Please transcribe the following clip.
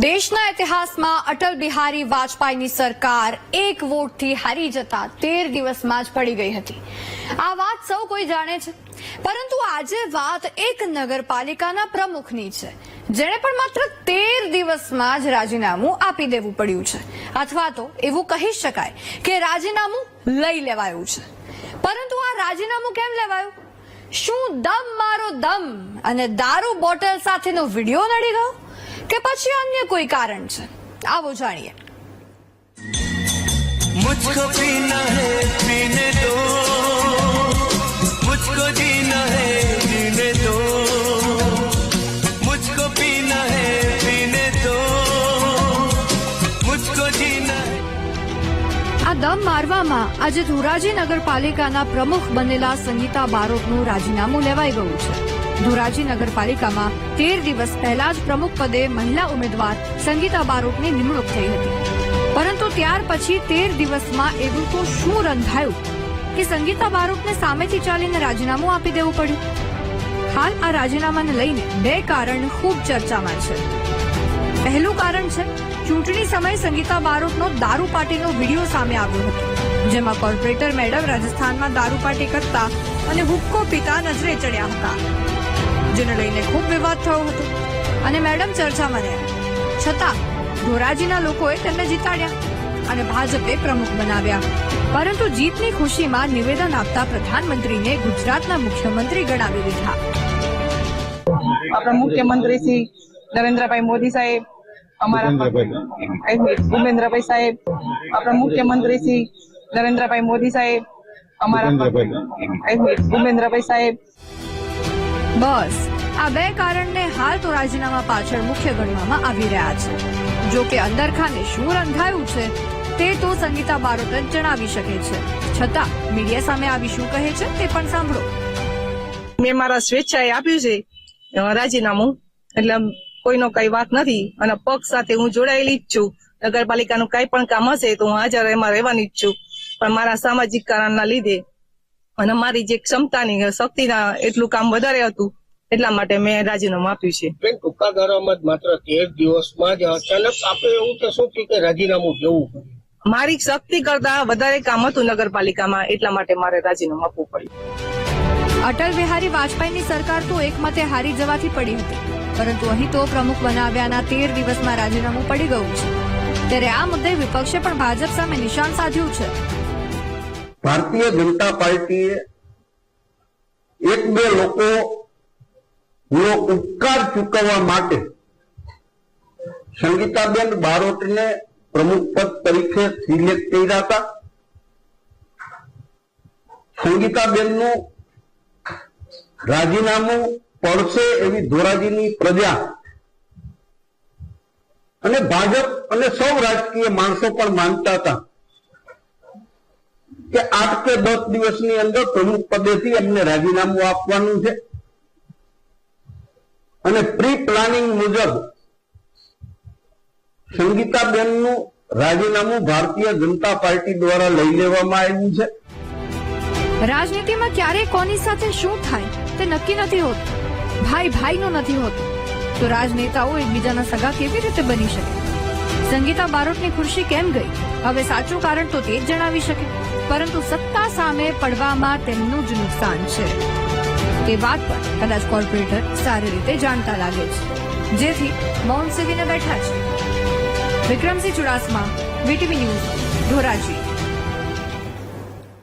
દેશના ઇતિહાસમાં અટલ બિહારી વાજપેયીની સરકાર એક વોટથી હારી જતા તેર દિવસમાં જ પડી ગઈ હતી. આ વાત સૌ કોઈ જાણે છે. પરંતુ આજે વાત એક નગરપાલિકાના પ્રમુખની છે. જેણે પણ માત્ર તેર દિવસમાં જ રાજીનામું આપી દેવું પડ્યું છે. અથવા તો એવું કહી શકાય કે રાજીનામું લઈ લેવાયું છે. પરંતુ આ રાજીનામું કેમ લેવાયું? શું દમ મારો દમ અને દારૂ બોટલ સાથેનો વીડિયો નડી ગયો? કે પછી અન્ય કોઈ કારણ છે? આવો જાણીએ. મુજકો આ દમ મારવામાં આજે ધોરાજી નગરપાલિકાના પ્રમુખ બનેલા સંગીતા બારોટનું રાજીનામું લેવાઈ ગયું છે. ધોરાજી નગરપાલિકામાં તેર દિવસ પહેલા જ પ્રમુખ પદે મહિલા ઉમેદવાર સંગીતા બારોટની નિમણૂક થઈ હતી. પરંતુ ત્યાર પછી તેર દિવસમાં એવું તો શું રંધાયું કે સંગીતા બારોટને સામેથી ચાલીને રાજીનામું આપી દેવું પડ્યું? હાલ આ રાજીનામાને લઈને બે કારણ ખૂબ ચર્ચામાં છે. પહેલું કારણ છે, ચૂંટણી સમયે સંગીતા બારોટનો દારૂ પાર્ટીનો વીડિયો સામે આવ્યો હતો, જેમાં કોર્પોરેટર મેડમ રાજસ્થાનમાં દારૂ પાર્ટી કરતા અને હુક્કો પીતા નજરે ચડ્યા હતા. જેને લઈને ખૂબ વિવાદ થયો હતો. અને મેડમ ચર્ચામાં રહ્યા. છતાં ધોરાજીના લોકોએ તેમને જીતાડ્યા અને ભાજપે પ્રમુખ બનાવ્યા. પરંતુ જીતની ખુશીમાં નિવેદન આપતા પ્રધાનમંત્રીને ગુજરાતના મુખ્યમંત્રી ગણાવી દીધા. આપણા મુખ્યમંત્રી શ્રી નરેન્દ્રભાઈ મોદી સાહેબ અમારા ભૂપેન્દ્રભાઈ. સાહેબ આપણા મુખ્યમંત્રી શ્રી નરેન્દ્રભાઈ મોદી સાહેબ અમારા ભૂપેન્દ્રભાઈ સાહેબ. બસ. આ બે કારણને હાલ તો રાજીનામા પાછળ મુખ્ય ગણવામાં આવી રહ્યા છે. જો કે અંદરખાને શું રંધાયું છે, તે તો સંગીતા બારોટ જ જણાવી શકે છે. છતાં, મીડિયા સામે આવી શું કહે છે, તે પણ સાંભળો. મેં મારા સ્વેચ્છાએ આપ્યું છે રાજીનામું. એટલે કોઈનો કઈ વાત નથી, અને પક્ષ સાથે હું જોડાયેલી જ છું. નગરપાલિકાનું કઈ પણ કામ હશે તો હું હાજર એમાં રહેવાની જ છું. પણ મારા સામાજિક કારણના લીધે અને મારી જે ક્ષમતાની શક્તિના એટલું કામ વધારે હતું એટલા માટે મેં રાજીનામું આપ્યું છે. બેન ટૂંકા ગાળામાં માત્ર તેર દિવસમાં જ અચાનક આપણે એવું કહેશું કે કે રાજીનામું દેવું મારી શક્તિ કરતા વધારે કામ હતું નગરપાલિકામાં એટલા માટે મારે રાજીનામું આપવું પડ્યું. અટલ બિહારી વાજપેયીની સરકાર તો એકમતે હારી જવાથી પડી હતી. પરંતુ અહીં તો પ્રમુખ બનાવ્યાના તેર દિવસમાં રાજીનામું પડી ગયું છે. ત્યારે આ મુદ્દે વિપક્ષે પણ ભાજપ સામે નિશાન સાધ્યું છે. ભારતીય જનતા પાર્ટીએ એક બે લોકો નો ઉપકાર ચૂકવવા માટે સંગીતાબેન બારોટને પ્રમુખ પદ તરીકે સિલેક્ટ કર્યા હતા. સંગીતાબેનનું રાજીનામું પડશે એવી ધોરાજીની પ્રજા. અને ભાજપ અને સૌ રાજકીય માણસો પણ માનતા હતા. આઠ કે દસ દિવસની અંદર પ્રમુખ પદેથી એમને રાજીનામું આપવાનું છે. અને પ્રી પ્લાનિંગ મુજબ સંગીતાબેનનું રાજીનામું ભારતીય જનતા પાર્ટી દ્વારા લઈ લેવામાં આવ્યું છે. રાજનીતિમાં ક્યારે કોની સાથે શું થાય તે નક્કી નથી હોતું. ભાઈ ભાઈનો નથી હોતું. તો રાજનેતાઓ એકબીજાના સગા કેવી રીતે બની શકે? સંગીતા બારોટની ખુરશી કેમ ગઈ? હવે સાચું કારણ તો તે જ જણાવી શકે. પરંતુ સત્તા સામે પડવામાં તેમનું જ નુકસાન છે. તે વાત પર કદાચ કોર્પોરેટર સારી રીતે જાણતા લાગે છે. જેથી મૌન સેવીને બેઠા છે. Vikramsinh Chudasama, VTV news, Dhoraji.